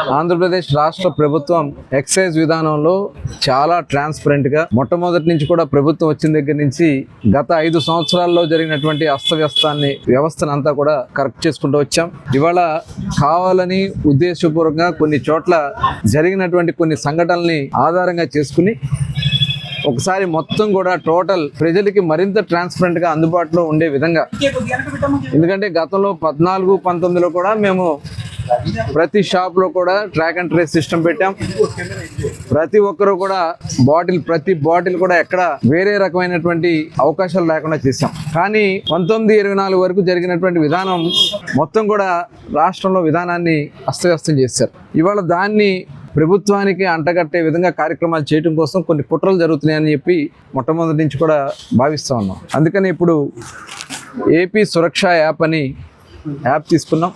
ఆంధ్రప్రదేశ్ రాష్ట్ర ప్రభుత్వం ఎక్సైజ్ విధానంలో చాలా ట్రాన్స్పరెంట్గా మొట్టమొదటి నుంచి కూడా ప్రభుత్వం వచ్చిన దగ్గర నుంచి గత ఐదు సంవత్సరాల్లో జరిగినటువంటి అస్తవ్యస్తాన్ని వ్యవస్థను అంతా కూడా కరెక్ట్ చేసుకుంటూ వచ్చాం. ఇవాళ కావాలని ఉద్దేశపూర్వకంగా కొన్ని చోట్ల జరిగినటువంటి కొన్ని సంఘటనల్ని ఆధారంగా చేసుకుని ఒకసారి మొత్తం కూడా టోటల్ ప్రజలకి మరింత ట్రాన్స్పరెంట్గా అందుబాటులో ఉండే విధంగా. ఎందుకంటే గతంలో పద్నాలుగు పంతొమ్మిదిలో కూడా మేము ప్రతి షాప్లో కూడా ట్రాక్ అండ్ ట్రేస్ సిస్టమ్ పెట్టాం. ప్రతి ఒక్కరు కూడా బాటిల్ ప్రతి బాటిల్ కూడా ఎక్కడ వేరే రకమైనటువంటి అవకాశాలు లేకుండా చేశాం. కానీ పంతొమ్మిది ఇరవై నాలుగు వరకు జరిగినటువంటి విధానం మొత్తం కూడా రాష్ట్రంలో విధానాన్ని అస్తవ్యస్తం చేశారు. ఇవాళ దాన్ని ప్రభుత్వానికి అంటగట్టే విధంగా కార్యక్రమాలు చేయడం కోసం కొన్ని కుట్రలు జరుగుతున్నాయని చెప్పి మొట్టమొదటి నుంచి కూడా భావిస్తూ ఉన్నాం. అందుకని ఇప్పుడు ఏపీ సురక్ష యాప్ అని యాప్ తీసుకున్నాం.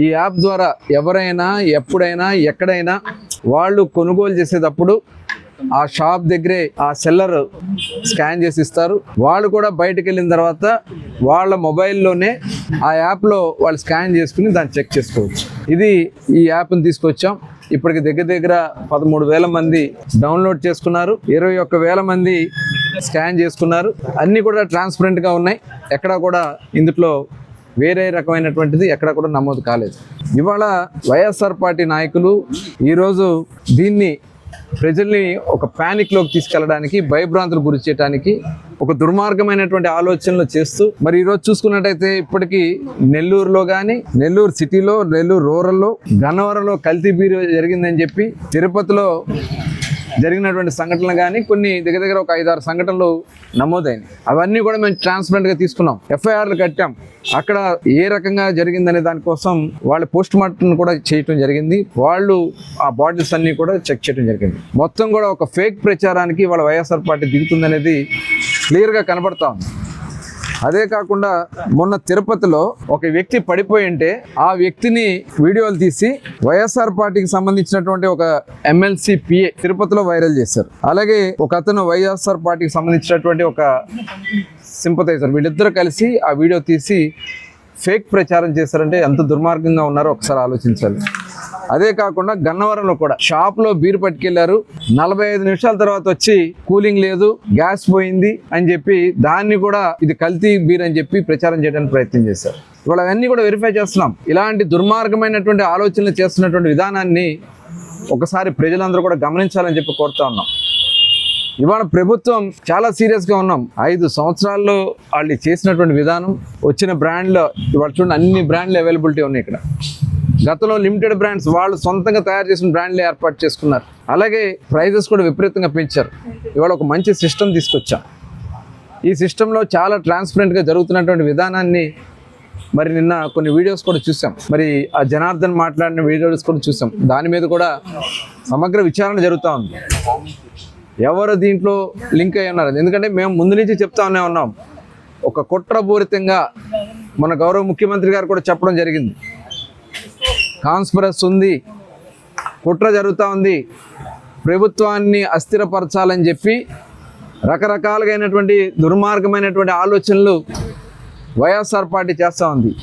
ఈ యాప్ ద్వారా ఎవరైనా ఎప్పుడైనా ఎక్కడైనా వాళ్ళు కొనుగోలు చేసేటప్పుడు ఆ షాప్ దగ్గరే ఆ సెల్లర్ స్కాన్ చేసి ఇస్తారు. వాళ్ళు కూడా బయటకు వెళ్ళిన తర్వాత వాళ్ళ మొబైల్లోనే ఆ యాప్లో వాళ్ళు స్కాన్ చేసుకుని దాన్ని చెక్ చేసుకోవచ్చు. ఇది ఈ యాప్ని తీసుకొచ్చాం. ఇప్పటికి దగ్గర దగ్గర పదమూడు వేల మంది డౌన్లోడ్ చేసుకున్నారు. ఇరవై ఒక్క వేల మంది స్కాన్ చేసుకున్నారు. అన్నీ కూడా ట్రాన్స్పరెంట్గా ఉన్నాయి. ఎక్కడా కూడా ఇందులో వేరే రకమైనటువంటిది ఎక్కడ కూడా నమోదు కాలేదు. ఇవాళ వైఎస్ఆర్ పార్టీ నాయకులు ఈరోజు దీన్ని ప్రజల్ని ఒక ప్యానిక్లోకి తీసుకెళ్ళడానికి భయభ్రాంతులు గురి చేయడానికి ఒక దుర్మార్గమైనటువంటి ఆలోచనలు చేస్తూ మరి ఈరోజు చూసుకున్నట్టయితే ఇప్పటికీ నెల్లూరులో కానీ నెల్లూరు సిటీలో నెల్లూరు రూరల్లో గన్నవరంలో కల్తీ బీరు జరిగిందని చెప్పి తిరుపతిలో జరిగినటువంటి సంఘటనలు కానీ కొన్ని దగ్గర దగ్గర ఒక ఐదారు సంఘటనలు నమోదైనవి అవన్నీ కూడా మేము ట్రాన్స్పరెంట్గా తీసుకున్నాం. ఎఫ్ఐఆర్లు కట్టాం. అక్కడ ఏ రకంగా జరిగిందనే దానికోసం వాళ్ళు పోస్ట్ మార్టం కూడా చేయటం జరిగింది. వాళ్ళు ఆ బాటిల్స్ అన్నీ కూడా చెక్ చేయడం జరిగింది. మొత్తం కూడా ఒక ఫేక్ ప్రచారానికి వాళ్ళ వైఎస్ఆర్ పార్టీ దిగుతుందనేది క్లియర్గా కనబడతా ఉంది. అదే కాకుండా మొన్న తిరుపతిలో ఒక వ్యక్తి పడిపోయి ఉంటే ఆ వ్యక్తిని వీడియోలు తీసి వైఎస్ఆర్ పార్టీకి సంబంధించినటువంటి ఒక ఎమ్మెల్సీ పిఏ తిరుపతిలో వైరల్ చేశారు. అలాగే ఒక అతను వైఎస్ఆర్ పార్టీకి సంబంధించినటువంటి ఒక సింపతైజర్ వీళ్ళిద్దరూ కలిసి ఆ వీడియో తీసి ఫేక్ ప్రచారం చేశారంటే ఎంత దుర్మార్గంగా ఉన్నారో ఒకసారి ఆలోచించాలి. అదే కాకుండా గన్నవరంలో కూడా. షాప్లో బీర్ పట్టుకెళ్ళారు. నలభై ఐదు నిమిషాల తర్వాత వచ్చి కూలింగ్ లేదు గ్యాస్ పోయింది అని చెప్పి దాన్ని కూడా ఇది కల్తీ బీర్ అని చెప్పి ప్రచారం చేయడానికి ప్రయత్నం చేశారు. ఇవాళ అవన్నీ కూడా వెరిఫై చేస్తున్నాం. ఇలాంటి దుర్మార్గమైనటువంటి ఆలోచనలు చేస్తున్నటువంటి విధానాన్ని ఒకసారి ప్రజలందరూ కూడా గమనించాలని చెప్పి కోరుతా ఉన్నాం. ఇవాళ ప్రభుత్వం చాలా సీరియస్గా ఉన్నాం. ఐదు సంవత్సరాల్లో వాళ్ళు చేసినటువంటి విధానం వచ్చిన బ్రాండ్లో ఇవాళ చూడండి అన్ని బ్రాండ్లు అవైలబిలిటీ ఉన్నాయి ఇక్కడ. గతంలో లిమిటెడ్ బ్రాండ్స్ వాళ్ళు సొంతంగా తయారు చేసిన బ్రాండ్లు ఏర్పాటు చేసుకున్నారు. అలాగే ప్రైజెస్ కూడా విపరీతంగా పెంచారు. ఇవాళ ఒక మంచి సిస్టమ్ తీసుకొచ్చాం. ఈ సిస్టంలో చాలా ట్రాన్స్పరెంట్గా జరుగుతున్నటువంటి విధానాన్ని మరి నిన్న కొన్ని వీడియోస్ కూడా చూసాం. మరి ఆ జనార్దన్ మాట్లాడిన వీడియోస్ కూడా చూసాం. దాని మీద కూడా సమగ్ర విచారణ జరుగుతూ ఉంది. ఎవరు దీంట్లో లింక్ అయి ఉన్నారు? ఎందుకంటే మేము ముందు నుంచి చెప్తానే ఉన్నాం. ఒక కుట్రపూరితంగా మన గౌరవ ముఖ్యమంత్రి గారు కూడా చెప్పడం జరిగింది. కాన్స్పరస్ ఉంది కుట్ర జరుగుతూ ఉంది ప్రభుత్వాన్ని అస్థిరపరచాలని చెప్పి రకరకాలుగా అయినటువంటి దుర్మార్గమైనటువంటి ఆలోచనలు వైఎస్ఆర్ పార్టీ చేస్తూ ఉంది.